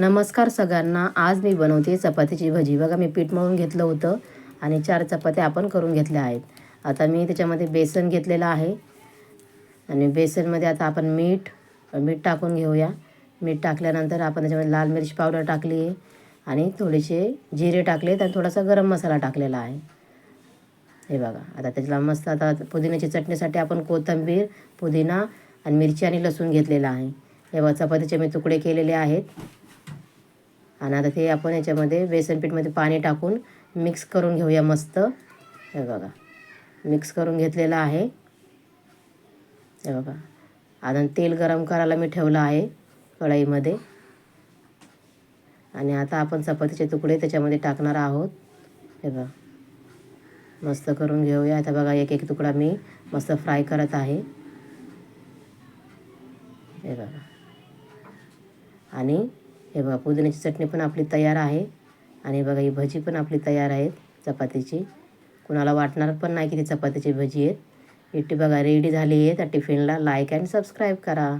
नमस्कार सगळ्यांना. आज मी बनवते चपातीची भजी. बघा मी पीठ मळून घेतलं होतं आणि चार चपात्या आपण करून घेतल्या आहेत. आता मी त्याच्यामध्ये बेसन घेतलेलं आहे. आणि बेसनमध्ये आता आपण मीठ मीठ टाकून घेऊया. मीठ टाकल्यानंतर आपण त्याच्यामध्ये लाल मिरची पावडर टाकली आहे आणि थोडेसे जिरे टाकलेत आणि थोडासा गरम मसाला टाकलेला आहे. हे बघा आता त्याच्याला मस्त आता पुदिन्याची चटणीसाठी आपण कोथिंबीर पुदिना आणि मिरची आणि लसूण घेतलेला आहे. हे बघा चपातीचे मी तुकडे केलेले आहेत. आणि आता ते आपण याच्यामध्ये बेसन पीठमध्ये पाणी टाकून मिक्स करून घेऊया मस्त. हे बघा. मिक्स करून घेतलेलं आहे. हे बघा. आता तेल गरम करायला मी ठेवलं आहे कढईमध्ये. आणि आता आपण चपातीचे तुकडे त्याच्यामध्ये टाकणार आहोत. हे बघा. मस्त करून घेऊया. आता बघा एक एक तुकडा मी मस्त फ्राय करत आहे. हे बघा. आणि हे बघा पुदिन्याची चटणी पण आपली तयार आहे. आणि बघा ही भजी पण आपली तयार आहेत चपातीची. कुणाला वाटणार पण नाही की ती चपातीची भजी आहेत. इटी बघा रेडी झाली आहे त्या टिफिनला. लाईक अँड सबस्क्राईब करा.